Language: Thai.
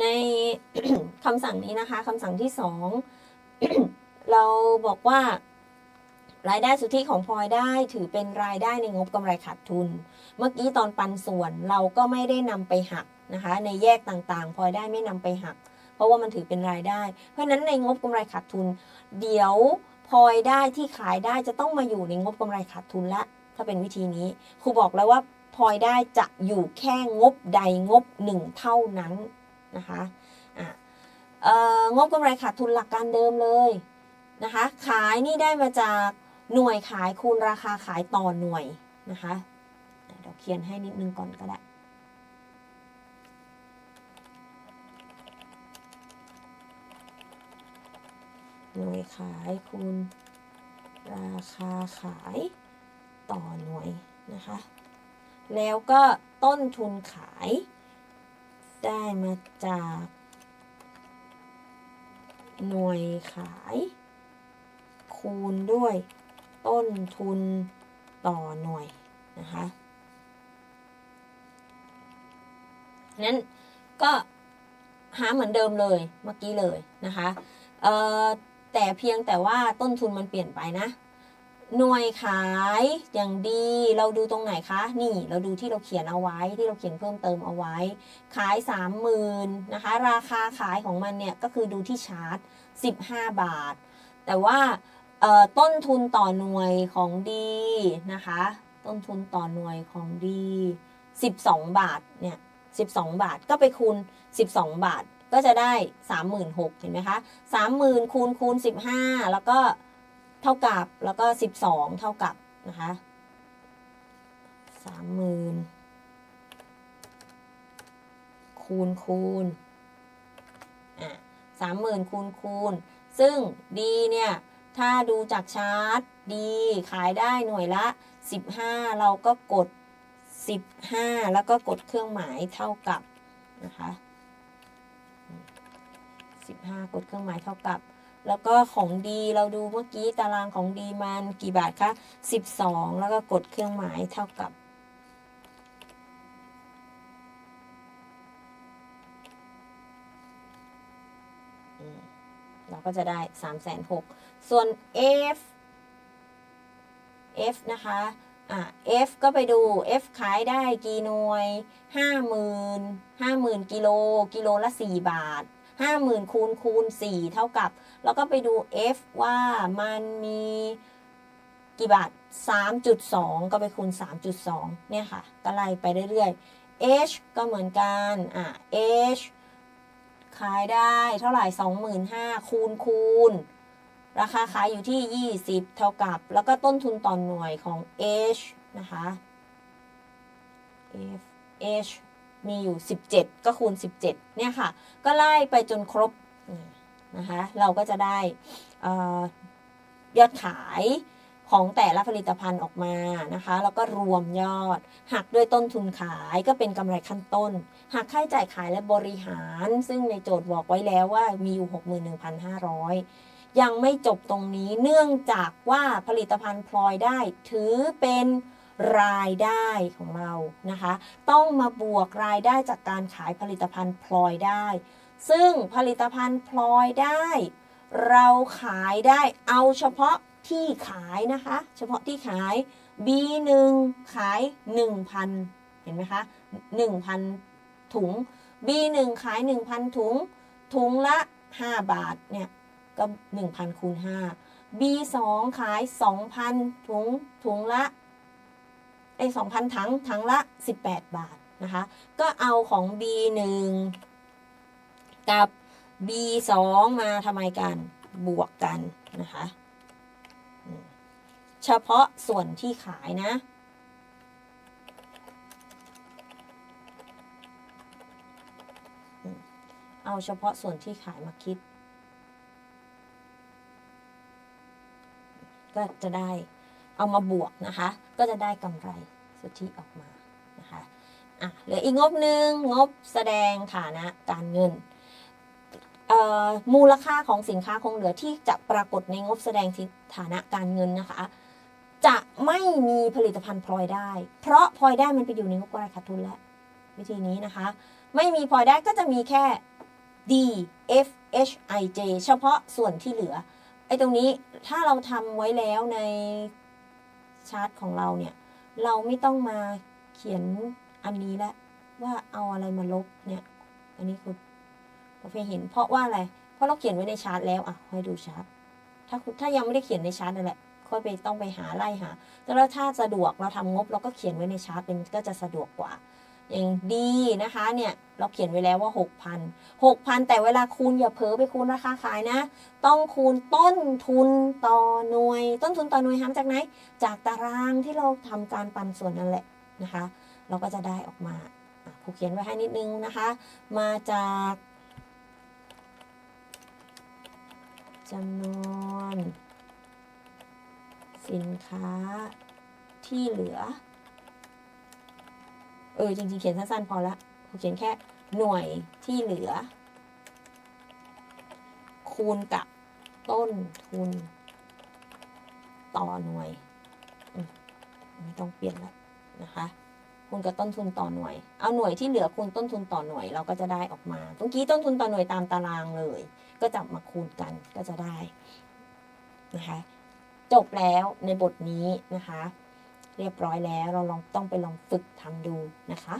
ในคำสั่งนี้นะคะคำสั่งที่สองเราบอกว่ารายได้สุทธิของพลอยได้ถือเป็นรายได้ในงบกำไรขาดทุน เมื่อกี้ตอนปันส่วนเราก็ไม่ได้นำไปหักนะคะ ในแยกต่างๆพลอยได้ไม่นำไปหัก เพราะว่ามันถือเป็นรายได้ เพราะฉะนั้นในงบกำไรขาดทุน เดี๋ยวพลอยได้ที่ขายได้จะต้องมาอยู่ในงบกำไรขาดทุนละ ถ้าเป็นวิธีนี้ครูบอกแล้วว่าพลอยได้จะอยู่แค่งบใดงบหนึ่งเท่านั้น นะคะอะงบกำไรขาดทุนหลักการเดิมเลยนะคะ ขายนี่ได้มาจากหน่วยขายคูณราคาขายต่อหน่วยนะคะเดี๋ยวเขียนให้นิดนึงก่อนก็ได้หน่วยขายคูณราคาขายต่อหน่วยนะคะ แล้วก็ต้นทุนขาย ได้มาจาก หน่วยขาย คูณด้วยต้นทุนต่อหน่วยนะคะนั้นก็หาเหมือนเดิมเลยเมื่อกี้เลยนะคะเออแต่เพียงแต่ว่าต้นทุนมันเปลี่ยนไปนะ หน่วยขายอย่างดีเราดูตรงไหนคะ นี่เราดูที่เราเขียนเอาไว้ที่เราเขียนเพิ่มเติมเอาไว้ ขาย 30,000นะคะราคาขายของมันเนี่ยก็คือดูที่ชาร์ต15 บาท แต่ว่าต้นทุนต่อหน่วยของดีนะคะ ต้นทุนต่อหน่วยของดี 12 บาทเนี่ย12 บาทก็ไปคูณ 12 บาทก็จะได้ 36,000เห็นไหมคะ30,000คูณคูณ15 แล้วก็ ท่ากับ แล้วก็ 12 เท่ากับนะคะ30,000คูณคูณอะ30,000คูณคูณ ซึ่งดีเนี่ย ถ้าดูจากชาร์ตดีขายได้หน่วยละ 15 เราก็กด 15 แล้วก็กดเครื่องหมายเท่ากับนะคะ15 กดเครื่องหมายเท่ากับ แล้วก็ของดีเราดูเมื่อกี้ตารางของดีมันกี่บาทคะ 12 แล้วก็กดเครื่องหมายเท่ากับ เราก็จะได้ 3 6 0 0 0ส่วน F F นะคะอะ F ก็ไปดู F ขายได้กี่หน่วย 50,000 50,000 กิโล กิโลละ 4 บาท 50,000คูณคูณ4เท่ากับ แล้วก็ไปดู F ว่ามันมีกี่บาท 3.2 ก็ไปคูณ 3.2 เนี่ยค่ะ ก็ไล่ไปเรื่อยๆ H ก็เหมือนกัน อะ H ขายได้เท่าไหร่ 25,000คูณคูณ ราคาขายอยู่ที่ 20 เท่ากับ แล้วก็ต้นทุนต่อหน่วยของ H นะคะ F H มีอยู่ 17 ก็คูณ 17 เนี่ยค่ะ ก็ไล่ไปจนครบนะคะ เราก็จะได้ยอดขายของแต่ละผลิตภัณฑ์ออกมานะคะ แล้วก็รวมยอด หักด้วยต้นทุนขายก็เป็นกำไรขั้นต้น หักค่าใช้จ่ายขายและบริหาร ซึ่งในโจทย์บอกไว้แล้วว่ามีอยู่ 61,500 ยังไม่จบตรงนี้เนื่องจากว่าผลิตภัณฑ์พลอยได้ถือเป็น รายได้ของเรานะคะ ต้องมาบวกรายได้จากการขายผลิตภัณฑ์พลอยได้ ซึ่งผลิตภัณฑ์พลอยได้ เราขายได้เอาเฉพาะที่ขายนะคะ เฉพาะที่ขาย B1 ขาย 1,000 เห็นไหมคะ 1,000 ถุง B1 ขาย 1,000 ถุง ถุงละ 5 บาทเนี่ยก็ 1,000คูณ5 B2 ขาย 2,000 ถุง ถุงละ ไอ้2,000ถังถังละ 18 บาทนะคะ ก็เอาของ B1 กับ B2 มาทำไมกันบวกกันนะคะเฉพาะส่วนที่ขายนะเอาเฉพาะส่วนที่ขายมาคิด ก็จะได้ เอามาบวกนะคะ ก็จะได้กำไรสุทธิออกมานะคะอะเหลืออีกงบหนึ่งงบแสดงฐานะการเงินมูลค่าของสินค้าคงเหลือที่จะปรากฏในงบแสดงฐานะการเงินนะคะ จะไม่มีผลิตภัณฑ์พลอยได้ เพราะพลอยได้มันไปอยู่ในงบกำไรขาดทุนแล้ววิธีนี้นะคะ ไม่มีพลอยได้ก็จะมีแค่ D F H I J เฉพาะส่วนที่เหลือไอ้ตรงนี้ถ้าเราทำไว้แล้วใน ชาร์ตของเราเนี่ย เราไม่ต้องมาเขียนอันนี้แล้วว่าเอาอะไรมาลบเนี่ย อันนี้คือเราไปเห็นเพราะว่าอะไร เพราะเราเขียนไว้ในชาร์ตแล้วอะให้ดูชาร์ตถ้าคุณถ้ายังไม่ได้เขียนในชาร์ตนั่นแหละค่อยไปต้องไปหาไล่หา แต่แล้วถ้าสะดวกเราทำงบเราก็เขียนไว้ในชาร์ตเป็นก็จะสะดวกกว่า อย่างดีนะคะเนี่ยเราเขียนไว้แล้วว่า 6,000 6,000 แต่เวลาคูณอย่าเผลอไปคูณราคาขายนะ ต้องคูณต้นทุนต่อหน่วย ต้นทุนต่อหน่วยหามาจากไหน จากตารางที่เราทำการปันส่วนนั่นแหละนะคะ เราก็จะได้ออกมาครูเขียนไว้ให้นิดนึงนะคะ มาจากจำนวน สินค้าที่เหลือ เออจริงๆเขียนสั้นๆพอละครูเขียนแค่หน่วยที่เหลือ คูณกับต้นทุน ต่อหน่วยไม่ต้องเปลี่ยนแล้วนะคะคูณกับต้นทุนต่อหน่วย เอาหน่วยที่เหลือคูณต้นทุนต่อหน่วยเราก็จะได้ออกมาเมื่อกี้ต้นทุนต่อหน่วยตามตารางเลย ก็จับมาคูณกันก็จะได้นะคะ จบแล้วในบทนี้นะคะ เรียบร้อยแล้ว เราลองต้องไปลองฝึกทำดูนะคะ